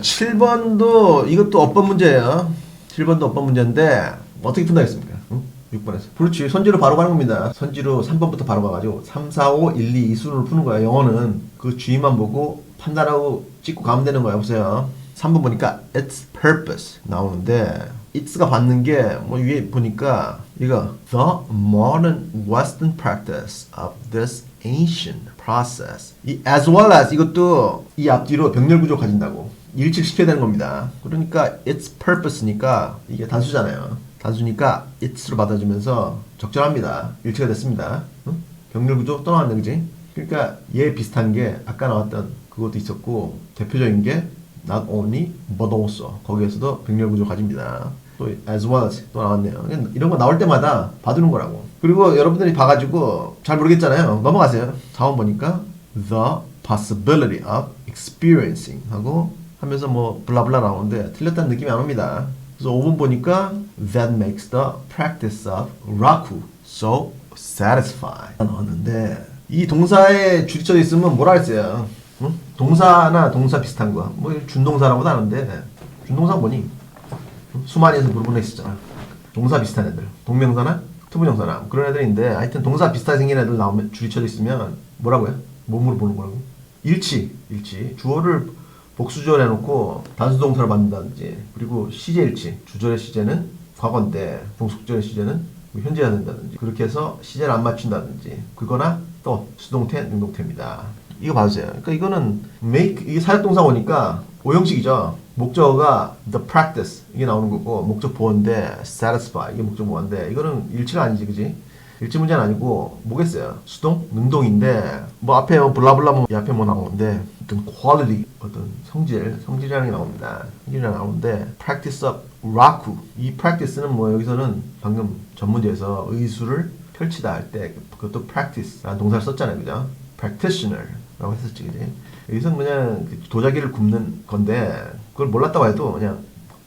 7번도 이것도 어법 문제예요. 7번도 어법 문제인데 어떻게 푼다겠습니까? 응? 6번에서. 그렇지. 선지로 바로 가는 겁니다. 선지로 3번부터 바로 가가지고 3, 4, 5, 1, 2, 이 순으로 푸는 거야. 영어는 그 주의만 보고 판단하고 찍고 가면 되는 거야. 보세요. 3번 보니까 its purpose 나오는데 it's가 받는 게 뭐 위에 보니까 이거 the modern western practice of this ancient process 이 as well as 이것도 이 앞뒤로 병렬 구조 가진다고 일치시켜야 되는 겁니다. 그러니까 its purpose니까 이게 단수잖아요. 단수니까 it's로 받아주면서 적절합니다. 일치가 됐습니다. 응? 병렬 구조 또 나왔네, 그지? 그러니까 얘 비슷한 게 아까 나왔던 그것도 있었고 대표적인 게 not only but also 거기에서도 병렬 구조 가집니다. 또 as well as 또 나왔네요. 이런 거 나올 때마다 봐두는 거라고. 그리고 여러분들이 봐가지고 잘 모르겠잖아요. 넘어가세요. 4번 보니까 the possibility of experiencing 하고 하면서 뭐 블라블라 나오는데 틀렸다는 느낌이 안 옵니다. 그래서 5번 보니까 that makes the practice of raku so satisfying 나왔는데 이 동사에 줄이쳐 있으면 뭐라 했어요? 응? 동사나 동사 비슷한 거. 뭐 준동사라고도 하는데 준동사 뭐니? 수만이에서 물어본 애 있었잖아. 동사 비슷한 애들. 동명사나 투부정사나 그런 애들인데 하여튼 동사 비슷하게 생긴 애들 나오면 줄이쳐져 있으면 뭐라고요? 몸으로 보는 거라고? 일치, 일치. 주어를 복수절 해놓고 단수동사를 만든다든지 그리고 시제일치. 주절의 시제는 과거인데 동속절의 시제는 뭐 현재가 된다든지 그렇게 해서 시제를 안 맞춘다든지 그거나 또 수동태, 능동태입니다. 이거 봐주세요. 그러니까 이거는 make 이게 사역동사 오니까 오형식이죠. 목적어가 the practice 이게 나오는 거고 목적 보어인데 satisfy 이게 목적 보어인데 이거는 일치가 아니지, 그지? 일치 문제는 아니고 뭐겠어요? 수동, 능동인데 뭐 앞에 뭐 블라블라 뭐이 앞에 뭐 나오는데 어떤 quality 어떤 성질, 성질이라는 게 나옵니다. 성질이라는 게 나오는데 practice of raku 이 practice는 뭐 여기서는 방금 전문제에서 의수를 펼치다 할 때 그것도 practice라는 동사를 썼잖아요, 그죠? practitioner라고 했었지, 그지? 여기서 그냥 그 도자기를 굽는 건데 그걸 몰랐다고 해도 그냥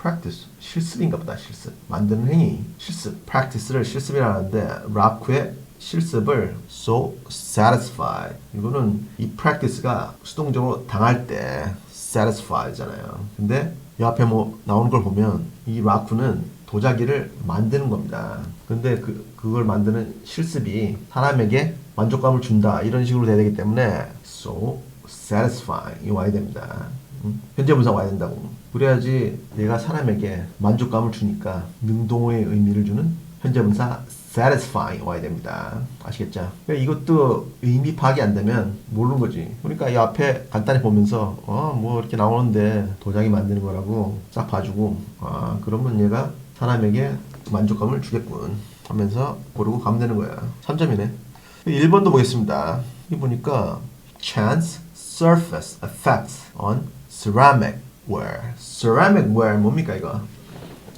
practice 실습인가 보다 실습. 만드는 행위 실습. practice를 실습이라는데 라쿠의 실습을 so satisfied. 이거는 이 practice가 수동적으로 당할 때 satisfy잖아요. 근데 이 앞에 뭐 나오는 걸 보면 이 라쿠는 도자기를 만드는 겁니다. 근데 그, 그걸 만드는 실습이 사람에게 만족감을 준다. 이런 식으로 돼야 되기 때문에 so satisfying. 이 와야 됩니다. 음? 현재 분사 와야 된다고. 그래야지 내가 사람에게 만족감을 주니까 능동의 의미를 주는 현재 분사 satisfying 와야 됩니다. 아시겠죠? 그러니까 이것도 의미 파악이 안 되면 모르는 거지. 그러니까 이 앞에 간단히 보면서 어 뭐 이렇게 나오는데 도자기 만드는 거라고 싹 봐주고 아 그러면 얘가 사람에게 만족감을 주겠군 하면서 고르고 가면 되는 거야. 3점이네. 1번도 보겠습니다. 이 보니까 chance surface effects on ceramic ware. ceramic ware 뭡니까 이거?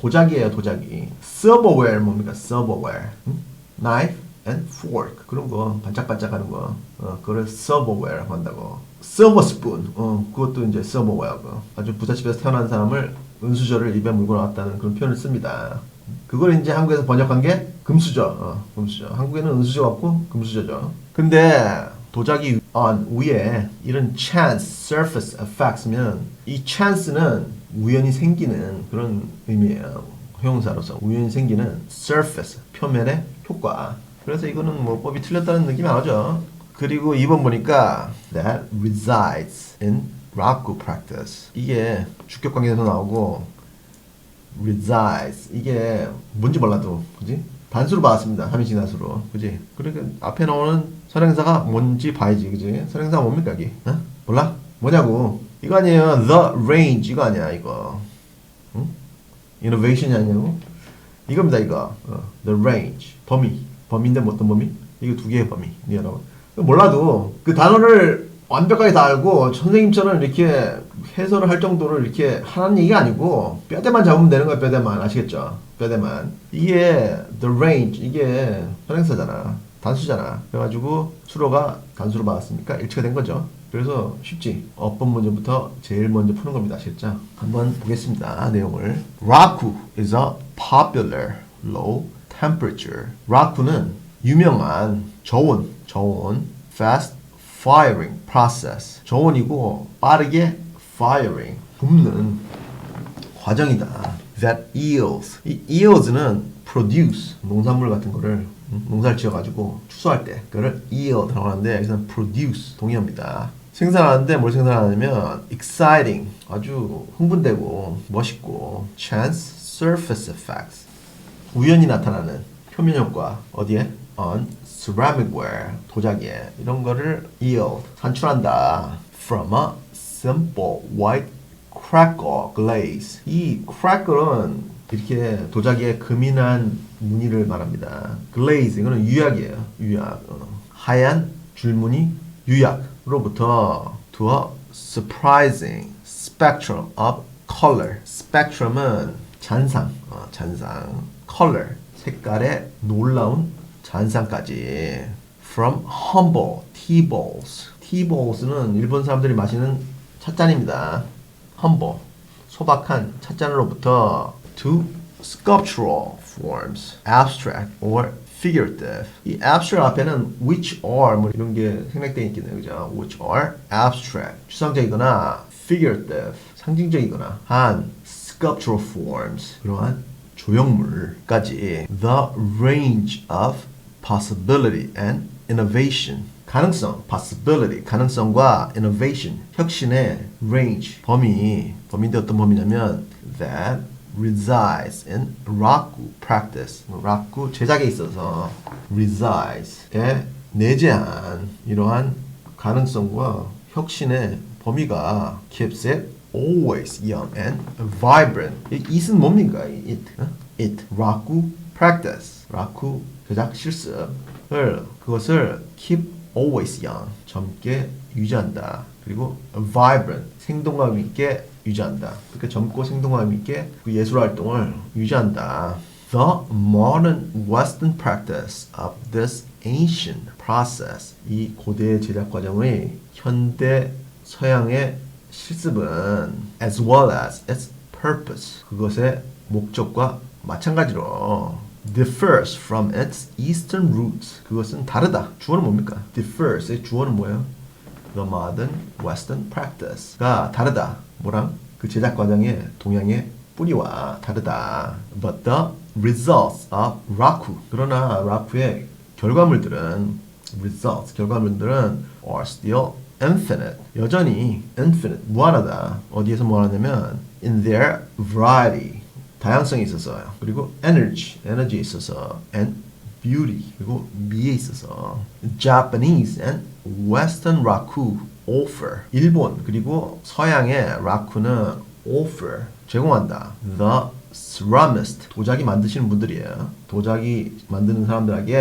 도자기예요, 도자기. silverware 뭡니까? silverware. 응? knife and fork. 그런 거 반짝반짝하는 거. 어, 그걸 silverware라고 한다고. silver spoon. 어, 그것도 이제 silverware고. 아주 부잣집에서 태어난 사람을 은수저를 입에 물고 나왔다는 그런 표현을 씁니다. 그걸 이제 한국에서 번역한 게 금수저. 어, 금수저. 한국에는 은수저 같고 금수저죠. 근데 도자기 on 위에 이런 chance, surface effects면 이 chance는 우연히 생기는 그런 의미예요. 형용사로서 우연히 생기는 surface 표면의 효과. 그래서 이거는 뭐 법이 틀렸다는 느낌이 안 오죠. 그리고 2번 보니까 that resides in raku practice. 이게 주격 관계에서 나오고 resides 이게 뭔지 몰라도 그지? 단수로 봤습니다. 3인칭 단수로. 그지? 그러니까 앞에 나오는 선행사가 뭔지 봐야지. 그지? 선행사가 뭡니까, 여기? 어? 몰라? 뭐냐고. 이거 아니에요. The range. 이거 아니야, 이거. 응? innovation이 아니냐고? 이겁니다, 이거. 어, the range. 범위. 범위인데 뭐 어떤 범위? 이거 두 개의 범위. 여러분. 몰라도 그 단어를 완벽하게 다 알고 선생님처럼 이렇게 해설을 할 정도로 이렇게 하는 얘기가 아니고 뼈대만 잡으면 되는 거야 뼈대만. 아시겠죠? 뼈대만. 이게 the range. 이게 선행사잖아. 단수잖아. 그래가지고 수로가 단수로 받았으니까 일치가 된 거죠. 그래서 쉽지. 어법 문제부터 제일 먼저 푸는 겁니다. 아시겠죠? 한번 보겠습니다. 내용을. Raku is a popular low temperature. Raku는 유명한 저온 저온 fast firing process. 저온이고 빠르게 firing 굽는 과정이다. That yields. 이 yields는 produce 농산물 같은 거를 음, 농사를 지어가지고 추수할 때 그거를 yield라고 하는데 여기서는 produce 동의어입니다. 생산하는데 뭘 생산하냐면 exciting 아주 흥분되고 멋있고 chance surface effects 우연히 나타나는 표면 효과 어디에 on ceramicware 도자기에 이런 거를 yield 산출한다 from a simple white crackle glaze 이 crackle은 이렇게 도자기에 금이난 무늬를 말합니다. glaze 이거는 유약이에요. 유약 어. 하얀 줄무늬 유약으로부터 to a surprising spectrum of color spectrum은 잔상 어, 잔상 color 색깔의 놀라운 잔상까지 from humble tea bowls tea bowls는 일본 사람들이 마시는 찻잔입니다. humble 소박한 찻잔으로부터 to sculptural forms abstract or figurative 이 abstract 앞에는 which are 뭐 이런 게 생략되어 있겠네요 그죠 which are abstract 추상적이거나 figurative 상징적이거나 한 sculptural forms 그러한 조형물까지 the range of possibility and innovation 가능성, possibility, 가능성과 innovation, 혁신의 range, 범위, 범위인데 어떤 범위냐면 that resides in raku practice, raku 제작에 있어서 reside에 내재한 이러한 가능성과 혁신의 범위가 keeps it always young and vibrant. 이 it은 뭡니까? 이 it, 어? it, raku practice, raku 제작 실습을 그것을 keep always young, 젊게 유지한다. 그리고 vibrant, 생동감 있게 유지한다. 그러니까 젊고 생동감 있게 그 예술 활동을 유지한다. The modern Western practice of this ancient process, 이 고대 제작 과정의 현대 서양의 실습은 as well as its purpose, 그것의 목적과 마찬가지로 differs from its eastern roots. 그것은 다르다. 주어는 뭡니까? differs의 주어는 뭐예요? The modern western practice가 다르다. 뭐랑? 그 제작 과정의 동양의 뿌리와 다르다. But the results of raku. 그러나 라쿠의 결과물들은 results 결과물들은 are still infinite. 여전히 infinite 무한하다. 어디에서 무한하냐면 in their variety. 다양성이 있어서요. 그리고 energy, 에너지에 있어서 and beauty 그리고 미에 있어서 Japanese and Western raku offer 일본 그리고 서양의 raku는 offer 제공한다. The ceramist 도자기 만드시는 분들이에요. 도자기 만드는 사람들에게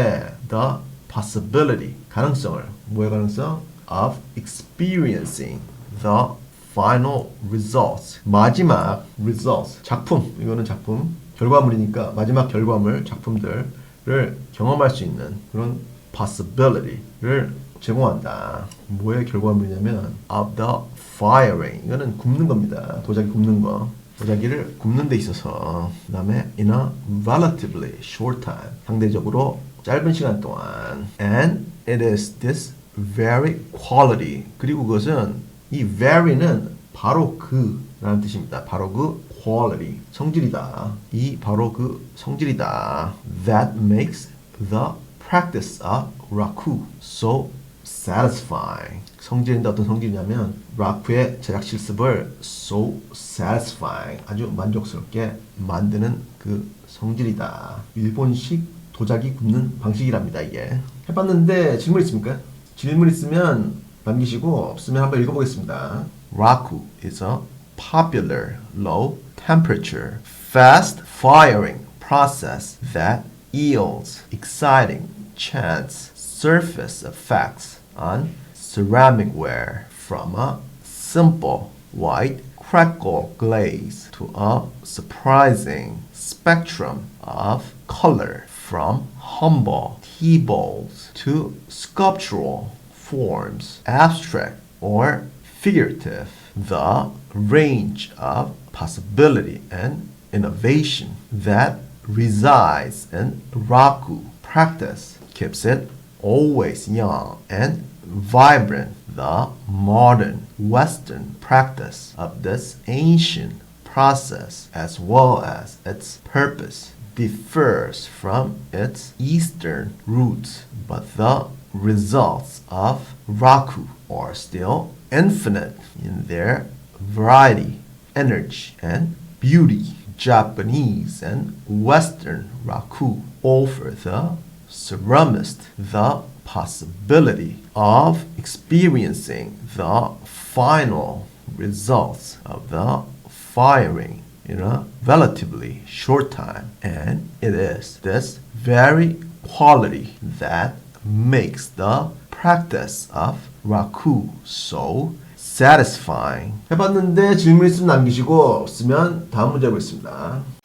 the possibility 가능성을 뭐의 가능성 of experiencing the final results 마지막 results 작품. 이거는 작품. 결과물이니까 마지막 결과물 작품들을 경험할 수 있는 그런 possibility를 제공한다. 뭐의 결과물이냐면 of the firing. 이거는 굽는 겁니다. 도자기 굽는 거. 도자기를 굽는 데 있어서. 그 다음에 in a relatively short time. 상대적으로 짧은 시간 동안. And it is this very quality. 그리고 그것은 이 very는 바로 그라는 뜻입니다. 바로 그 quality 성질이다. 이 바로 그 성질이다. That makes the practice of raku so satisfying. 성질인데 어떤 성질이냐면 라쿠의 제작 실습을 so satisfying 아주 만족스럽게 만드는 그 성질이다. 일본식 도자기 굽는 방식이랍니다. 이게 해봤는데 질문 있습니까? 질문 있으면 남기시고 없으면 한번 읽어보겠습니다. Raku is a popular low temperature fast firing process that yields exciting chance surface effects on ceramic ware from a simple white crackle glaze to a surprising spectrum of color from humble tea bowls to sculptural forms, abstract or figurative. The range of possibility and innovation that resides in Raku practice keeps it always young and vibrant. The modern Western practice of this ancient process as well as its purpose differs from its Eastern roots, but the results of Raku are still infinite in their variety, energy, and beauty. Japanese and Western Raku offer the ceramist the possibility of experiencing the final results of the firing in a relatively short time. And it is this very quality that makes the practice of raku so satisfying. 해봤는데 질문 있으면 남기시고 없으면 다음 문제 보겠습니다.